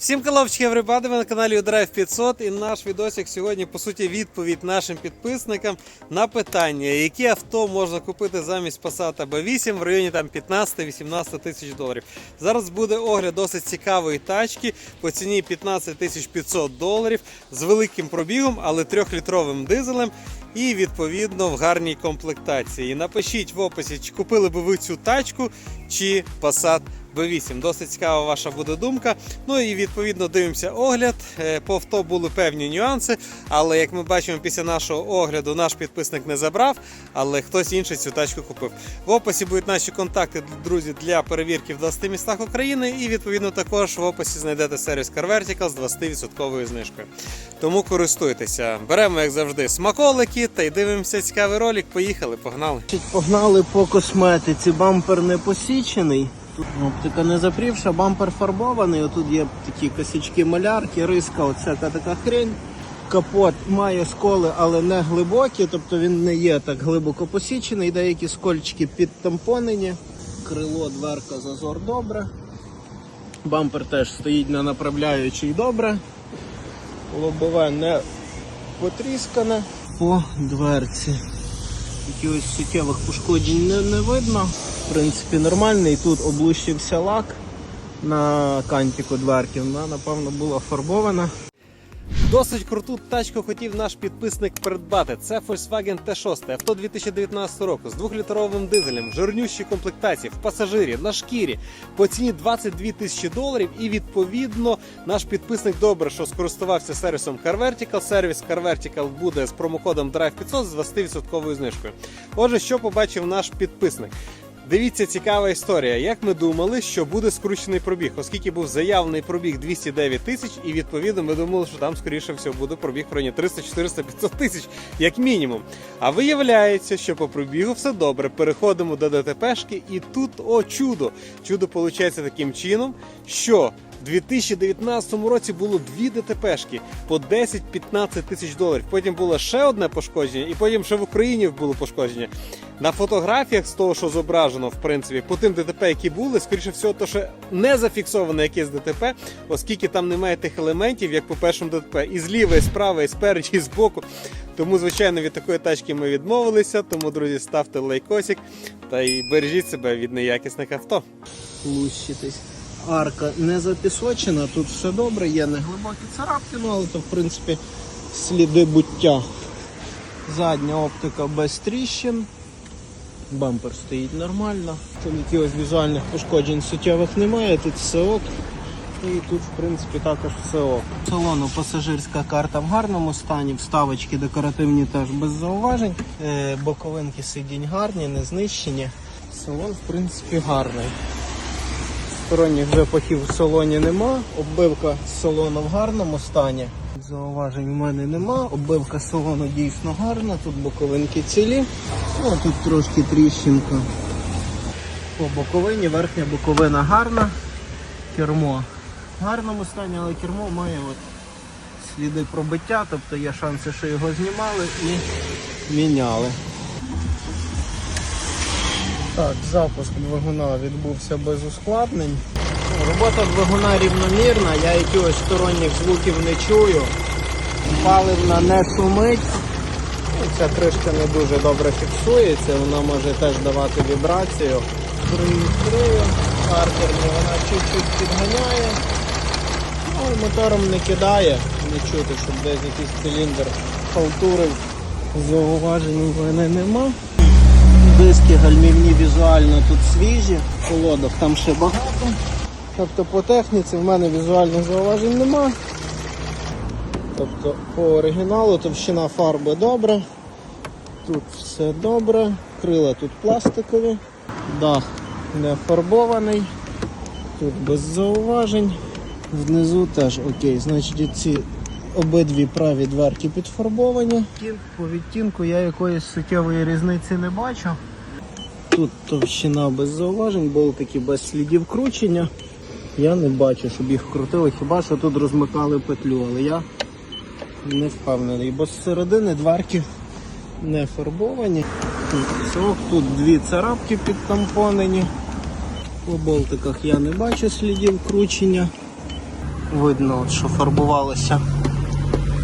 Всім коловчики Everybody, ви на каналі Drive 500 і наш відосик сьогодні по суті відповідь нашим підписникам на питання, які авто можна купити замість Passat B8 в районі там 15-18 тисяч доларів. Зараз буде огляд досить цікавої тачки по ціні 15 тисяч 500 доларів з великим пробігом, але 3-літровим дизелем. І відповідно в гарній комплектації. Напишіть в описі, чи купили би ви цю тачку, чи Passat B8. Досить цікава ваша буде думка. Ну і відповідно дивимося огляд. Е, По авто були певні нюанси, але як ми бачимо, після нашого огляду наш підписник не забрав, але хтось інший цю тачку купив. В описі будуть наші контакти, друзі, для перевірки в 20 містах України. І відповідно також в описі знайдете сервіс Car Vertical з 20% знижкою. Тому користуйтеся. Беремо, як завжди, смаколики та й дивимося цікавий ролик. Поїхали, погнали. Погнали по косметиці. Бампер не посічений. Тут оптика не запрівша, бампер фарбований. Отут є такі косячки малярки, риска, оцяка така хрень. Капот має сколи, але не глибокі, тобто він не є так глибоко посічений. Деякі скольчики підтампонені. Крило, дверка, зазор добре. Бампер теж стоїть на направляючій добре. Лобове не потріскане. По дверці. Якихось суттєвих пошкоджень не, не видно. В принципі, нормальний. Тут облущився лак на кантику дверки. Вона, напевно, була фарбована. Досить круту тачку хотів наш підписник придбати. Це Volkswagen T6, авто 2019 року з 2-літровим дизелем, в жирнющій комплектації, в пасажирі, на шкірі по ціні 22 тисячі доларів. І відповідно наш підписник добре, що скористувався сервісом Car Vertical. Сервіс Car Vertical буде з промокодом Drive 500 з 20% знижкою. Отже, що побачив наш підписник? Дивіться, цікава історія. Як ми думали, що буде скручений пробіг, оскільки був заявлений пробіг 209 тисяч, і відповідно ми думали, що там скоріше всього буде пробіг в районі 300, 400, 500 тисяч, як мінімум. А виявляється, що по пробігу все добре. Переходимо до ДТПшки, і тут о чудо! Чудо виходить таким чином, що в 2019 році було дві ДТПшки по 10-15 тисяч доларів. Потім було ще одне пошкодження, і потім ще в Україні було пошкодження. На фотографіях з того, що зображено, в принципі, по тим ДТП, які були, скоріше всього, то ще не зафіксоване якесь ДТП, оскільки там немає тих елементів, як по першому ДТП, і зліва, і справа, і спереді, і збоку. Тому, звичайно, від такої тачки ми відмовилися. Тому, друзі, ставте лайкосик та й бережіть себе від неякісних авто. Лущитись. Арка не запісочена, тут все добре, є неглибокі царапки, ну але то в принципі сліди буття. Задня оптика без тріщин. Бампер стоїть нормально. Тут якихось візуальних пошкоджень суттєвих немає, тут все ок. І тут, в принципі, також все ок. Салону пасажирська карта в гарному стані, вставочки декоративні теж без зауважень. Е, боковинки сидінь гарні, не знищені. Салон, в принципі, гарний. Сторонніх запахів в салоні нема. Оббивка салону в гарному стані. Зауважень у мене нема. Оббивка салону дійсно гарна. Тут боковинки цілі. Ну, а тут трошки тріщинка. По боковині, верхня боковина гарна. Кермо в гарному стані, але кермо має от сліди пробиття, тобто є шанси, що його знімали і міняли. Так, запуск двигуна відбувся без ускладнень. Робота двигуна рівномірна, я якихось сторонніх звуків не чую. Паливна не шумить. Ну, Ця кришка не дуже добре фіксується, вона може теж давати вібрацію. Відкрию, картерні вона чуть-чуть підганяє. Ну, мотором не кидає, не чути, щоб десь якийсь циліндр халтурив. Зауважень у мене нема. Диски гальмівні візуально тут свіжі, колодок там ще багато. Тобто по техніці в мене візуальних зауважень нема. Тобто по оригіналу товщина фарби добра. Тут все добре. Крила тут пластикові. Дах не фарбований. Тут без зауважень. Внизу теж окей. Значить ці обидві праві дверки підфарбовані. По відтінку я якоїсь суттєвої різниці не бачу. Тут товщина без зауважень, болтики без слідів кручення. Я не бачу, щоб їх крутили, хіба що тут розмикали петлю, але я не впевнений, бо з середини дверки не фарбовані. Тут, тут дві царапки підтампонені. По болтиках я не бачу слідів кручення. видно, що фарбувалося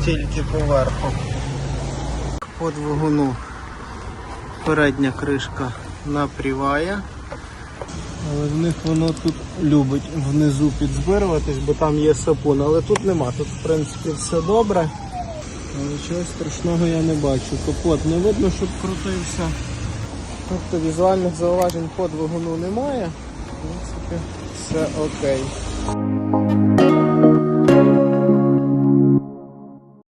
тільки поверху. По двигуну передня кришка напріває. Але в них воно тут любить внизу підзбируватись, бо там є сапун, але тут нема. Тут в принципі все добре. Але чогось страшного я не бачу. Капот не видно, щоб крутився. Тобто візуальних зауважень по двигуну немає. В принципі, все окей.